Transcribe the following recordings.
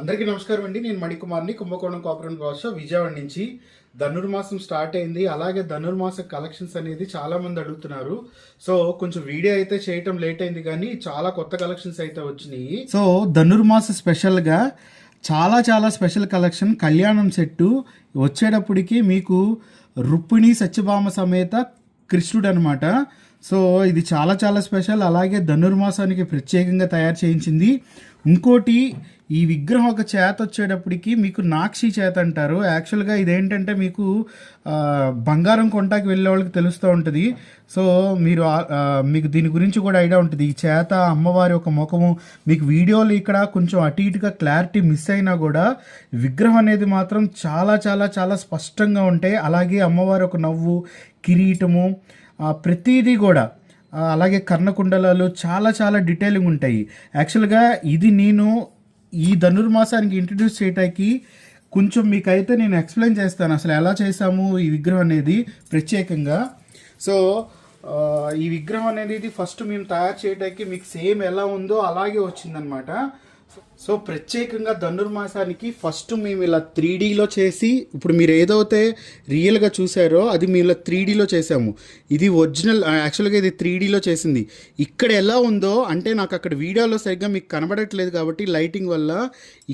అందరికీ నమస్కారం అండి. నేను మణికుమార్ని కుంభకోణం కోపరం భాష విజయవాడ నుంచి. ధనుర్మాసం స్టార్ట్ అయింది. అలాగే ధనుర్మాస కలెక్షన్స్ అనేది చాలామంది అడుగుతున్నారు. సో కొంచెం వీడియో అయితే చేయటం లేట్ అయింది కానీ చాలా కొత్త కలెక్షన్స్ అయితే వచ్చినాయి. సో ధనుర్మాస స్పెషల్గా చాలా చాలా స్పెషల్ కలెక్షన్ కళ్యాణం సెట్టు వచ్చేటప్పటికి మీకు రుక్మిణి సత్యభామ సమేత కృష్ణుడు అనమాట సో ఇది చాలా చాలా స్పెషల్. అలాగే ధనుర్మాసానికి ప్రత్యేకంగా తయారు చేయించింది. ఇంకోటి ఈ విగ్రహం ఒక చేత వచ్చేటప్పటికి మీకు నాక్షి చేత అంటారు. యాక్చువల్గా ఇదేంటంటే మీకు బంగారం కొంటాకి వెళ్ళే వాళ్ళకి తెలుస్తూ ఉంటుంది. సో మీరు మీకు దీని గురించి కూడా ఐడియా ఉంటుంది. ఈ చేత అమ్మవారి ఒక ముఖము మీకు వీడియోలు ఇక్కడ కొంచెం అటు ఇటుగా క్లారిటీ మిస్ అయినా కూడా విగ్రహం అనేది మాత్రం చాలా చాలా చాలా స్పష్టంగా ఉంటాయి. అలాగే అమ్మవారి ఒక నవ్వు కిరీటము ప్రతిదీ కూడా అలాగే కర్ణకుండలాలు చాలా చాలా డీటెయిలింగ్ ఉంటాయి. యాక్చువల్గా ఇది నేను ఈ ధనుర్మాసానికి ఇంట్రడ్యూస్ చేయటానికి కొంచెం మీకైతే నేను ఎక్స్ప్లెయిన్ చేస్తాను. అసలు ఎలా చేసాము ఈ విగ్రహం అనేది ప్రత్యేకంగా. సో ఈ విగ్రహం అనేది ఫస్ట్ మేము తయారు చేయడానికి మీకు సేమ్ ఎలా ఉందో అలాగే వచ్చిందనమాట సో ప్రత్యేకంగా ధనుర్మాసానికి ఫస్ట్ మేము ఇలా త్రీ డీలో చేసి ఇప్పుడు మీరు ఏదైతే రియల్గా చూసారో అది మేము ఇలా త్రీ డీలో చేసాము ఇది ఒరిజినల్ యాక్చువల్గా ఇది త్రీ డీలో చేసింది. ఇక్కడ ఎలా ఉందో అంటే నాకు అక్కడ వీడియోలో సరిగ్గా మీకు కనబడట్లేదు కాబట్టి లైటింగ్ వల్ల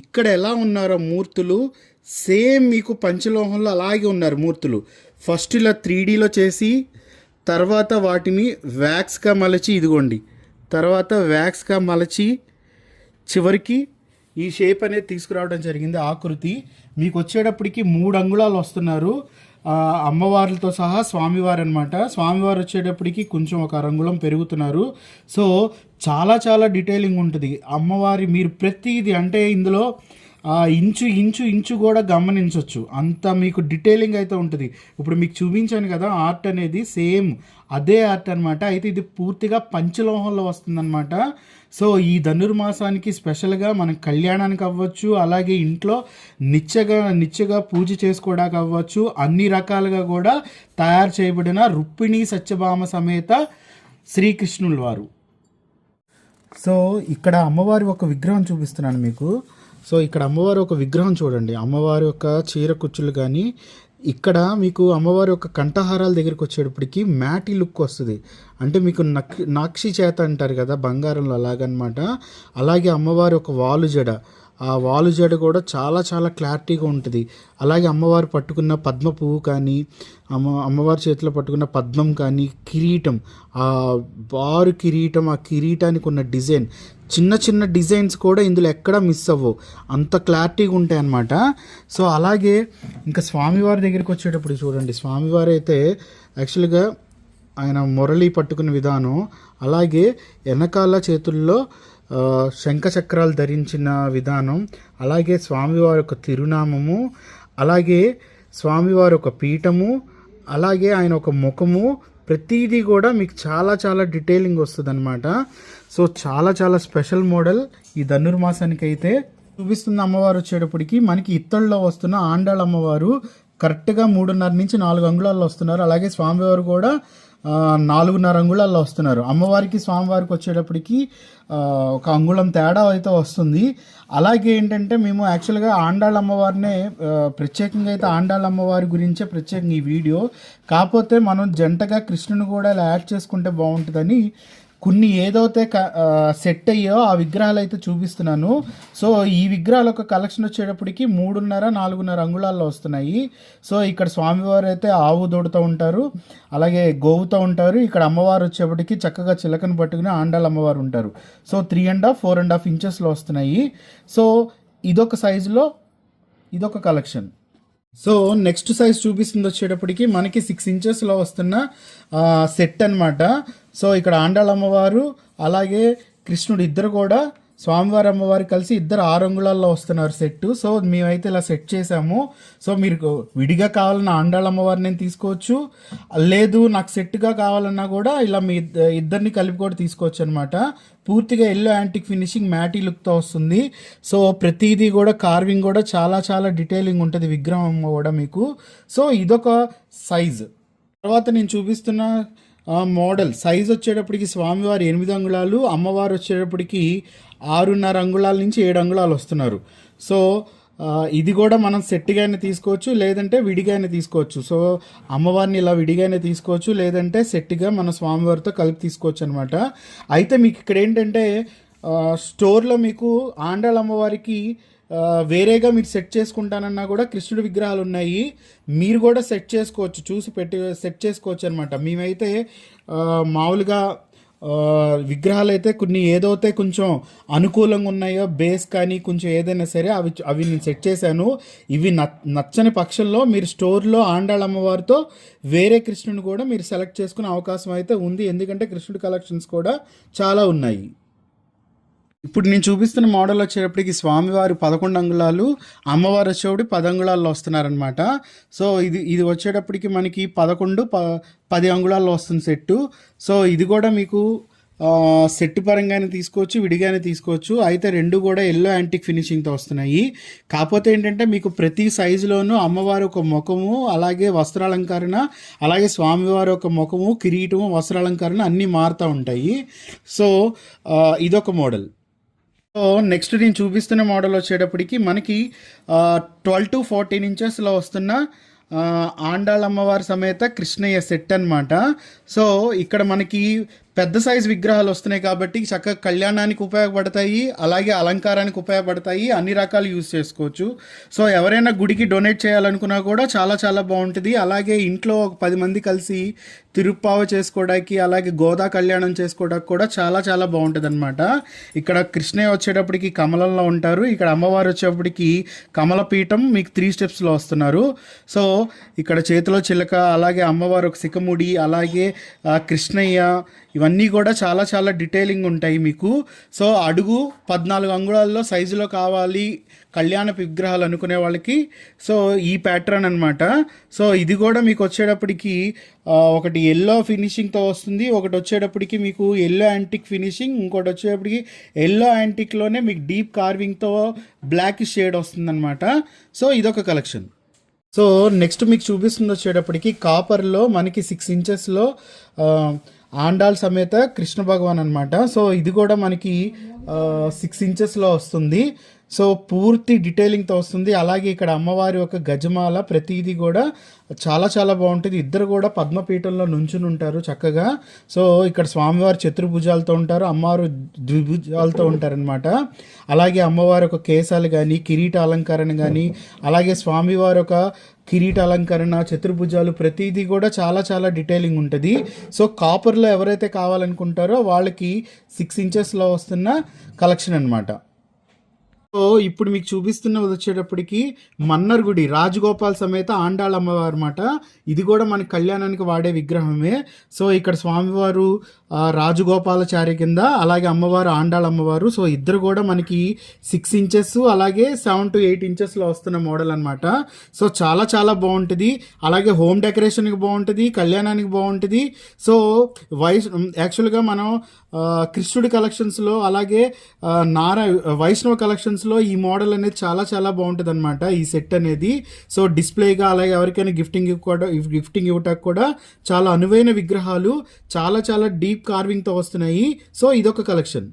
ఇక్కడ ఎలా ఉన్నారో మూర్తులు సేమ్ మీకు పంచలోహంలో అలాగే ఉన్నారు మూర్తులు. ఫస్ట్ ఇలా త్రీ డీలో చేసి తర్వాత వాటిని వ్యాక్స్గా మలచి ఇదిగోండి. తర్వాత వ్యాక్స్గా మలచి చివరికి ఈ షేప్ అనేది తీసుకురావడం జరిగింది. ఆకృతి మీకు వచ్చేటప్పటికి మూడు అంగుళాలు వస్తున్నారు. అమ్మవార్లతో సహా స్వామివారు అనమాట స్వామివారు వచ్చేటప్పటికి కొంచెం ఒక రంగులం పెరుగుతున్నారు. సో చాలా చాలా డీటెయిలింగ్ ఉంటుంది. అమ్మవారి మీరు ప్రతిది అంటే ఇందులో ఆ ఇంచు ఇంచు ఇంచు కూడా గమనించవచ్చు అంత మీకు డీటెయిలింగ్ అయితే ఉంటుంది. ఇప్పుడు మీకు చూపించాను కదా ఆర్ట్ అనేది సేమ్ అదే ఆర్ట్ అనమాట అయితే ఇది పూర్తిగా పంచలోహంలో వస్తుందన్నమాట. సో ఈ ధనుర్మాసానికి స్పెషల్గా మనం కళ్యాణానికి అవ్వచ్చు అలాగే ఇంట్లో నిత్యగా నిత్యగా పూజ చేసుకోవడానికి అవ్వచ్చు అన్ని రకాలుగా కూడా తయారు చేయబడిన రుక్మిణి సత్యభామ సమేత శ్రీకృష్ణుల వారు. సో ఇక్కడ అమ్మవారి ఒక విగ్రహం చూపిస్తున్నాను మీకు. సో ఇక్కడ అమ్మవారి ఒక విగ్రహం చూడండి. అమ్మవారి యొక్క చీర కుచ్చులు కానీ ఇక్కడ మీకు అమ్మవారి యొక్క కంఠహారాల దగ్గరికి వచ్చేటప్పటికి మ్యాటి లుక్ వస్తుంది. అంటే మీకు నక్ నాక్షి చేత అంటారు కదా బంగారంలో అలాగనమాట. అలాగే అమ్మవారి ఒక వాలు జడ ఆ వాలు జడ కూడా చాలా చాలా క్లారిటీగా ఉంటుంది. అలాగే అమ్మవారు పట్టుకున్న పద్మ పువ్వు కానీ అమ్మ అమ్మవారి చేతిలో పట్టుకున్న పద్మం కానీ కిరీటం. ఆ బారు కిరీటం ఆ కిరీటానికి ఉన్న డిజైన్ చిన్న చిన్న డిజైన్స్ కూడా ఇందులో ఎక్కడ మిస్ అవ్వవు. అంత క్లారిటీగా ఉంటాయి అన్నమాట. సో అలాగే ఇంకా స్వామివారి దగ్గరికి వచ్చేటప్పుడు చూడండి. స్వామివారు అయితే యాక్చువల్గా ఆయన మురళి పట్టుకున్న విధానం అలాగే వెనకాల చేతుల్లో శంఖ చక్రాలు ధరించిన విధానం అలాగే స్వామివారి యొక్క తిరునామము అలాగే స్వామివారి ఒక పీఠము అలాగే ఆయన ఒక ముఖము ప్రతిదీ కూడా మీకు చాలా చాలా డీటెయిలింగ్ వస్తుంది సో చాలా చాలా స్పెషల్ మోడల్ ఈ ధనుర్మాసానికి అయితే చూపిస్తున్న అమ్మవారు వచ్చేటప్పటికి మనకి ఇత్తడిలో వస్తున్న ఆండాళ్ళ అమ్మవారు కరెక్ట్గా మూడున్నర నుంచి నాలుగు అంగుళాల్లో వస్తున్నారు. అలాగే స్వామివారు కూడా నాలుగున్నర అంగుళాల్లో వస్తున్నారు. అమ్మవారికి స్వామివారికి వచ్చేటప్పటికి ఒక అంగుళం తేడా అయితే వస్తుంది. అలాగే ఏంటంటే మేము యాక్చువల్గా ఆండాళ్ళ అమ్మవారినే ప్రత్యేకంగా అయితే ఆండాళ్ళ అమ్మవారి గురించే ప్రత్యేకంగా ఈ వీడియో. కాకపోతే మనం జంటగా కృష్ణుని కూడా ఇలా యాడ్ చేసుకుంటే బాగుంటుందని కొన్ని ఏదైతే క- సెట్ అయ్యో ఆ విగ్రహాలు అయితే చూపిస్తున్నాను. సో ఈ విగ్రహాల యొక్క కలెక్షన్ వచ్చేటప్పటికి మూడున్నర నాలుగున్నర అంగుళాల్లో వస్తున్నాయి. సో ఇక్కడ స్వామివారు అయితే ఆవు దూడుతూ ఉంటారు అలాగే గోవుతో ఉంటారు. ఇక్కడ అమ్మవారు వచ్చేప్పటికి చక్కగా చిలకను పట్టుకుని ఆండాల అమ్మవారు ఉంటారు. So three and half four and half ఇంచెస్లో వస్తున్నాయి. సో ఇదొక సైజులో ఇదొక కలెక్షన్ సో నెక్స్ట్ సైజ్ చూపిస్తుంది వచ్చేటప్పటికి మనకి సిక్స్ ఇంచెస్లో వస్తున్న సెట్ అన్నమాట. సో ఇక్కడ ఆండాళ్ళమ్మవారు అలాగే కృష్ణుడు ఇద్దరు కూడా స్వామివారి అమ్మవారు కలిసి ఇద్దరు ఆరు అంగుళాల్లో వస్తున్నారు సెట్ సో మేమైతే ఇలా సెట్ చేసాము. సో మీరు విడిగా కావాలన్న ఆండాళ్ళ అమ్మవారిని నేను తీసుకోవచ్చు. లేదు నాకు సెట్గా కావాలన్నా కూడా ఇలా మీ ఇద్దరిని కలిపి కూడా తీసుకోవచ్చు అనమాట పూర్తిగా ఎల్లో యాంటిక్ ఫినిషింగ్ మ్యాటీ లుక్తో వస్తుంది. సో ప్రతిదీ కూడా కార్వింగ్ కూడా చాలా చాలా డీటెయిలింగ్ ఉంటుంది విగ్రహం కూడా మీకు. సో ఇదొక సైజ్. తర్వాత నేను చూపిస్తున్న మోడల్ సైజ్ వచ్చేటప్పటికి స్వామివారు ఎనిమిది అంగుళాలు అమ్మవారు వచ్చేటప్పటికి ఆరున్నర అంగుళాల నుంచి ఏడు అంగుళాలు వస్తున్నారు. సో ఇది కూడా మనం సెట్గానే తీసుకోవచ్చు లేదంటే విడిగానే తీసుకోవచ్చు. సో అమ్మవారిని ఇలా విడిగానే తీసుకోవచ్చు లేదంటే సెట్గా మన స్వామివారితో కలిపి తీసుకోవచ్చు అనమాట అయితే మీకు ఇక్కడ ఏంటంటే స్టోర్లో మీకు ఆండాళ్ళ అమ్మవారికి వేరేగా మీరు సెట్ చేసుకుంటానన్నా కూడా కృష్ణుడి విగ్రహాలు ఉన్నాయి. మీరు కూడా సెట్ చేసుకోవచ్చు చూసి పెట్టి సెట్ చేసుకోవచ్చు అనమాట మేమైతే మామూలుగా విగ్రహాలు అయితే కొన్ని ఏదైతే కొంచెం అనుకూలంగా ఉన్నాయో బేస్ కానీ కొంచెం ఏదైనా సరే అవి అవి నేను సెట్ చేశాను. ఇవి నచ్చని పక్షంలో మీరు స్టోర్లో ఆండాళ్ళ అమ్మవారితో వేరే కృష్ణుని కూడా మీరు సెలెక్ట్ చేసుకునే అవకాశం అయితే ఉంది. ఎందుకంటే కృష్ణుడి కలెక్షన్స్ కూడా చాలా ఉన్నాయి. ఇప్పుడు నేను చూపిస్తున్న మోడల్ వచ్చేటప్పటికి స్వామివారు పదకొండు అంగుళాలు అమ్మవారు వచ్చేటప్పుడు పది అంగుళాల్లో వస్తున్నారనమాట సో ఇది ఇది వచ్చేటప్పటికి మనకి పదకొండు ప పది అంగుళాల్లో వస్తుంది సెట్టు. సో ఇది కూడా మీకు సెట్ పరంగానే తీసుకోవచ్చు విడిగానే తీసుకోవచ్చు. అయితే రెండు కూడా ఎల్లో యాంటిక్ ఫినిషింగ్తో వస్తున్నాయి. కాకపోతే ఏంటంటే మీకు ప్రతి సైజులోనూ అమ్మవారు ఒక ముఖము అలాగే వస్త్రాలంకరణ అలాగే స్వామివారి ఒక ముఖము కిరీటము వస్త్రాలంకరణ అన్నీ మారుతూ ఉంటాయి. సో ఇదొక మోడల్. నెక్స్ట్ నేను చూపిస్తున్న మోడల్ వచ్చేటప్పటికి మనకి ట్వెల్వ్ టు ఫోర్టీన్ ఇంచెస్లో వస్తున్న ఆ, అమ్మవారి సమేత కృష్ణయ్య సెట్ అన్నమాట. సో ఇక్కడ మనకి పెద్ద సైజ్ విగ్రహాలు వస్తున్నాయి కాబట్టి చక్కగా కళ్యాణానికి ఉపయోగపడతాయి అలాగే అలంకారానికి ఉపయోగపడతాయి అన్ని రకాలు యూజ్ చేసుకోవచ్చు. సో ఎవరైనా గుడికి డొనేట్ చేయాలనుకున్నా కూడా చాలా చాలా బాగుంటుంది. అలాగే ఇంట్లో ఒక పది మంది కలిసి తిరుప్పావ చేసుకోవడానికి అలాగే గోదా కళ్యాణం చేసుకోవడానికి కూడా చాలా చాలా బాగుంటుంది అనమాట ఇక్కడ కృష్ణయ్య వచ్చేటప్పటికి కమలంలో ఉంటారు. ఇక్కడ అమ్మవారు వచ్చేటప్పటికి కమలపీఠం మీకు త్రీ స్టెప్స్లో వస్తున్నారు. సో ఇక్కడ చేతిలో చిలక అలాగే అమ్మవారు ఒక సికముడి అలాగే కృష్ణయ్య ఇవన్నీ కూడా చాలా చాలా డీటెయిలింగ్ ఉంటాయి మీకు. సో అడుగు పద్నాలుగు అంగుళాల్లో సైజులో కావాలి కళ్యాణ విగ్రహాలు అనుకునే వాళ్ళకి. సో ఈ ప్యాటర్న్ అనమాట సో ఇది కూడా మీకు వచ్చేటప్పటికి ఒకటి ఎల్లో ఫినిషింగ్తో వస్తుంది ఒకటి వచ్చేటప్పటికి మీకు ఎల్లో యాంటిక్ ఫినిషింగ్ ఇంకోటి వచ్చేటప్పటికి ఎల్లో యాంటిక్లోనే మీకు డీప్ కార్వింగ్తో బ్లాక్ షేడ్ వస్తుందన్నమాట. సో ఇదొక కలెక్షన్ సో నెక్స్ట్ మీకు చూపిస్తుంది వచ్చేటప్పటికి కాపర్లో మనకి సిక్స్ ఇంచెస్లో ఆండాల్ సమేత కృష్ణ భగవాన్ అనమాట సో ఇది కూడా మనకి సిక్స్ ఇంచెస్లో వస్తుంది. సో పూర్తి డీటెయిలింగ్తో వస్తుంది. అలాగే ఇక్కడ అమ్మవారి యొక్క గజమాల ప్రతిదీ కూడా చాలా చాలా బాగుంటుంది. ఇద్దరు కూడా పద్మపీఠంలో నుంచుని ఉంటారు చక్కగా. సో ఇక్కడ స్వామివారు చతుర్భుజాలతో ఉంటారు అమ్మవారు ద్విభుజాలతో ఉంటారనమాట అలాగే అమ్మవారి యొక్క కేశాలు కానీ కిరీట అలంకరణ కానీ అలాగే స్వామివారి ఒక కిరీట అలంకరణ చతుర్భుజాలు ప్రతిదీ కూడా చాలా చాలా డీటెయిలింగ్ ఉంటుంది. సో కాపర్లో ఎవరైతే కావాలనుకుంటారో వాళ్ళకి సిక్స్ ఇంచెస్లో వస్తున్న కలెక్షన్ అనమాట సో ఇప్పుడు మీకు చూపిస్తున్నది వచ్చేటప్పటికి మన్నర్ గుడి రాజగోపాల్ సమేత ఆండాళ్ అమ్మవారు అనమాట ఇది కూడా మన కళ్యాణానికి వాడే విగ్రహమే. సో ఇక్కడ స్వామివారు ఆ, రాజగోపాలచారి కింద అలాగే అమ్మవారు ఆండాళ్ అమ్మవారు. సో ఇద్దరు కూడా మనకి సిక్స్ ఇంచెస్ అలాగే సెవెన్ టు ఎయిట్ ఇంచెస్లో వస్తున్న మోడల్ అనమాట సో చాలా చాలా బాగుంటుంది. అలాగే హోమ్ డెకరేషన్కి బాగుంటుంది కళ్యాణానికి బాగుంటుంది. సో వైస్ యాక్చువల్గా మనం కృష్ణుడి కలెక్షన్స్లో అలాగే నారా వైష్ణవ కలెక్షన్స్లో ఈ మోడల్ అనేది చాలా చాలా బాగుంటుంది అనమాట ఈ సెట్ అనేది. సో డిస్ప్లేగా అలాగే ఎవరికైనా గిఫ్టింగ్ కూడా గిఫ్టింగ్ ఇవ్వటానికి కూడా చాలా అనువైన విగ్రహాలు చాలా చాలా డీప్ కార్వింగ్తో వస్తున్నాయి. సో ఇదొక కలెక్షన్.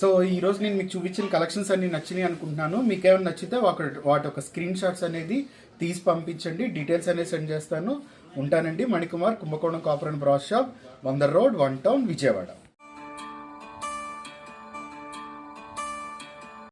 సో ఈ రోజు నేను మీకు చూపించిన కలెక్షన్స్ అన్ని నచ్చినాయి అనుకుంటున్నాను. మీకు ఏమైనా నచ్చితే ఒక వాటి ఒక స్క్రీన్ షాట్స్ అనేది తీసి పంపించండి. డీటెయిల్స్ అనేది సెండ్ చేస్తాను. ఉంటానండి Manikumar Kumbakonam copper and brass shop వందర్ road one town Vijayawada.